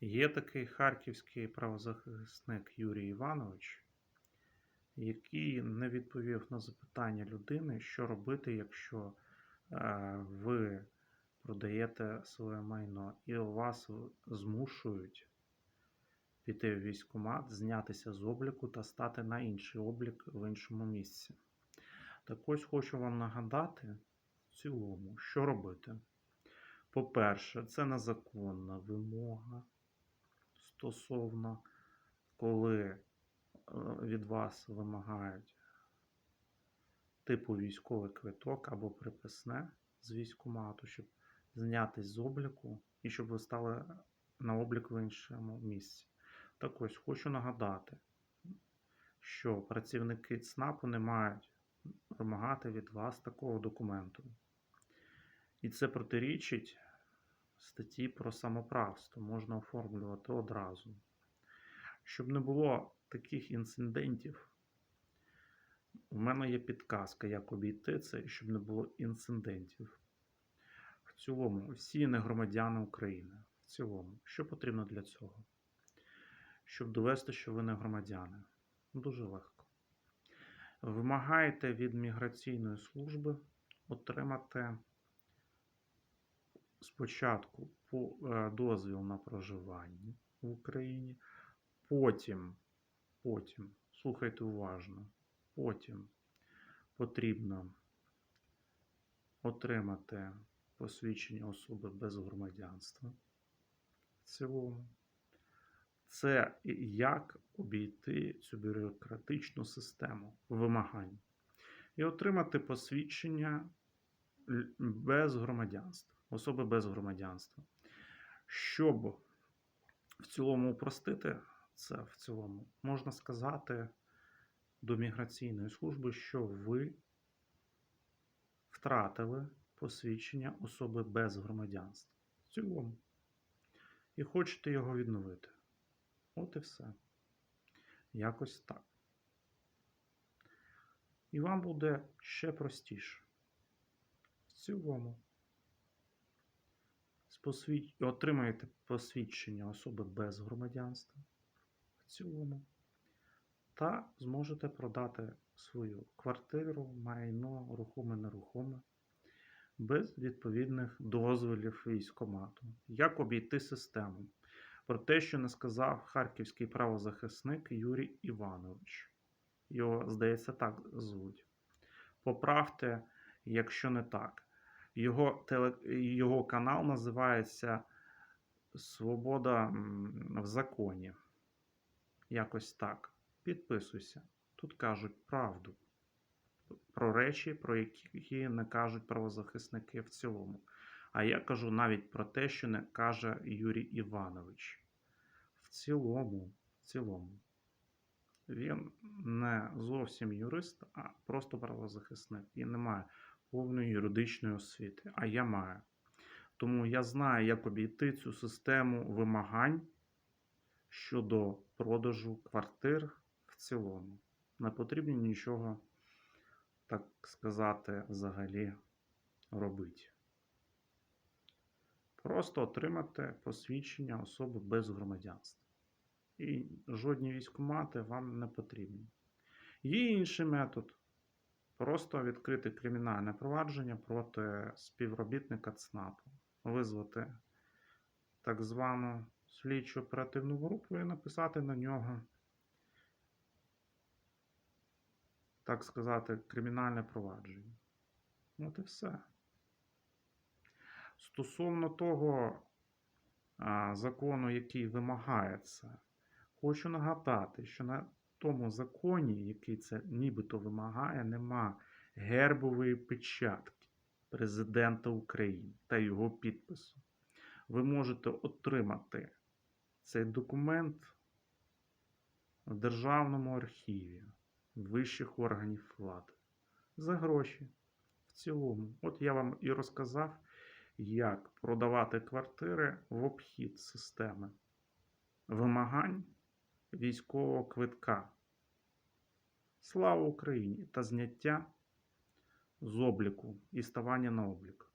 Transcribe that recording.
Є такий харківський правозахисник Юрій Іванович, який не відповів на запитання людини, що робити, якщо е, ви продаєте своє майно і вас змушують піти в військкомат, знятися з обліку та стати на інший облік в іншому місці. Так ось хочу вам нагадати в цілому, що робити. По-перше, це незаконна вимога стосовно, коли е, від вас вимагають типу військовий квиток або приписне з військкомату, щоб знятись з обліку і щоб ви стали на облік в іншому місці. Так ось хочу нагадати, що працівники ЦНАПу не мають вимагати від вас такого документу. І це протирічить статті про самоправство, можна оформлювати одразу. Щоб не було таких інцидентів, у мене є підказка, як обійти це, щоб не було інцидентів. В цілому, всі не громадяни України. В цілому, що потрібно для цього? Щоб довести, що ви не громадяни. Дуже легко. Вимагаєте від міграційної служби отримати спочатку по- е, дозвіл на проживання в Україні, потім, потім, слухайте уважно, потім потрібно отримати посвідчення особи без громадянства в цілому. Це як обійти цю бюрократичну систему вимагань і отримати посвідчення без громадянства, особи без громадянства. Щоб в цілому упростити це в цілому, можна сказати до міграційної служби, що ви втратили посвідчення особи без громадянства. В цілому. І хочете його відновити. От і все. Якось так. І вам буде ще простіше. В цілому. Посвід... Отримаєте посвідчення особи без громадянства. В цілому. Та зможете продати свою квартиру, майно, рухоме, нерухоме без відповідних дозволів військкомату. Як обійти систему? Про те, що не сказав харківський правозахисник Юрій Іванович. Його, здається, так звуть. Поправте, якщо не так. Його, теле... Його канал називається Свобода в законі. Якось так. Підписуйся. Тут кажуть правду. Про речі, про які не кажуть правозахисники в цілому. А я кажу навіть про те, що не каже Юрій Іванович. В цілому, в цілому. Він не зовсім юрист, а просто правозахисник. Він не має повної юридичної освіти, а я маю. Тому я знаю, як обійти цю систему вимагань щодо продажу квартир в цілому. Не потрібно нічого, так сказати, взагалі робити. Просто отримати посвідчення особи без громадянства. І жодні військкомати вам не потрібні. Є інший метод. Просто відкрити кримінальне провадження проти співробітника ЦНАПу, визвати так звану слідчу оперативну групу і написати на нього, так сказати, кримінальне провадження. От і все. Стосовно того закону, який вимагає це, хочу нагадати, що на тому законі, який це нібито вимагає, нема гербової печатки президента України та його підпису. Ви можете отримати цей документ в Державному архіві вищих органів влади за гроші. В цілому. От я вам і розказав, як продавати квартири в обхід системи вимагань військового квитка. Слава Україні та зняття з обліку і ставання на облік.